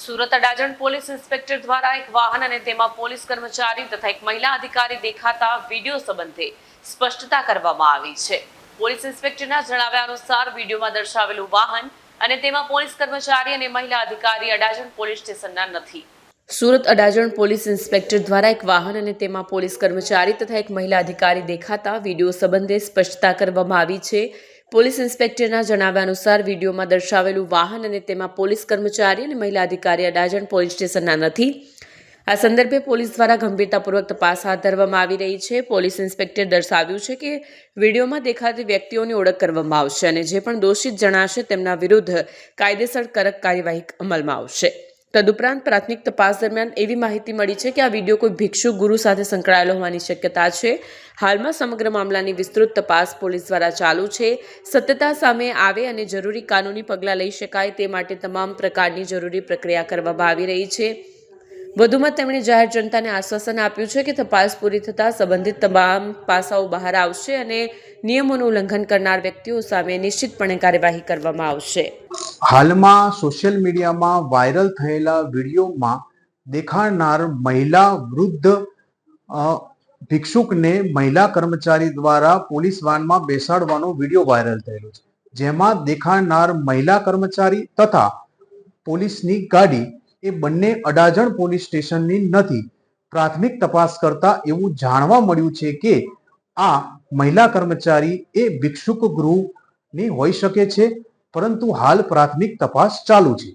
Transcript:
Surat Adajan police inspector દ્વારા એક વાહન અને તેમાં પોલીસ કર્મચારી તથા એક મહિલા અધિકારી દેખાતા વીડિયો સંબંધે સ્પષ્ટતા કરવામાં આવી છે. પોલીસ ઇન્સ્પેક્ટરના જણાવ્યા અનુસાર વિડીયોમાં દર્શાવેલું વાહન અને તેમાં પોલીસ કર્મચારી અને મહિલા અધિકારી અડાજણ પોલીસ સ્ટેશનના નથી. સુરત અડાજણ પોલીસ ઇન્સ્પેક્ટર દ્વારા એક વાહન અને તેમાં પોલીસ કર્મચારી તથા એક મહિલા અધિકારી દેખાતા વીડિયો સંબંધે સ્પષ્ટતા કરવામાં આવી છે. પોલીસ ઇન્સ્પેક્ટરના જણાવ્યા અનુસાર વિડીયોમાં દર્શાવેલું વાહન અને તેમાં પોલીસ કર્મચારી અને મહિલા અધિકારી અડાજણ પોલીસ સ્ટેશનના નથી. આ સંદર્ભે પોલીસ દ્વારા ગંભીરતાપૂર્વક તપાસ હાથ ધરવામાં આવી રહી છે. પોલીસ ઇન્સ્પેક્ટરે દર્શાવ્યું છે કે વિડીયોમાં દેખાતી વ્યક્તિઓની ઓળખ કરવામાં આવશે અને જે પણ દોષિત જણાશે તેમના વિરુદ્ધ કાયદેસર કડક કાર્યવાહી અમલમાં આવશે. તદુપરાંત પ્રાથમિક તપાસ દરમિયાન એવી માહિતી મળી છે કે આ વીડિયો કોઈ ભિક્ષુ, ગુરુ સાથે સંકળાયેલો હોવાની શક્યતા છે. હાલમાં સમગ્ર મામલાની વિસ્તૃત તપાસ પોલીસ દ્વારા ચાલુ છે. સત્યતા સામે આવે અને જરૂરી કાનૂની પગલાં લઈ શકાય તે માટે તમામ પ્રકારની જરૂરી પ્રક્રિયા કરવામાં આવી રહી છે. વધુમાં તેમણે જાહેર જનતાને આશ્વાસન આપ્યું છે કે તપાસ પૂરી થતાં સંબંધિત તમામ પાસાઓ બહાર આવશે અને નિયમોનું ઉલ્લંઘન કરનાર વ્યક્તિઓ સામે નિશ્ચિતપણે કાર્યવાહી કરવામાં આવશે. હાલમાં સોશિયલ મીડિયામાં વાયરલ થયેલા વિડીયોમાં દેખાડનાર મહિલા વૃદ્ધ ભિક્ષુકને મહિલા કર્મચારી દ્વારા પોલીસ વાનમાં બેસાડવાનો વીડિયો વાયરલ થયેલો છે. જેમાં દેખાડનાર મહિલા કર્મચારી તથા પોલીસની ગાડી એ બંને અડાજણ પોલીસ સ્ટેશનની નથી. પ્રાથમિક તપાસ કરતા એવું જાણવા મળ્યું છે કે આ મહિલા કર્મચારી એ ભિક્ષુક ગૃહની હોઈ શકે છે. પરંતુ હાલ પ્રાથમિક તપાસ ચાલુ છે.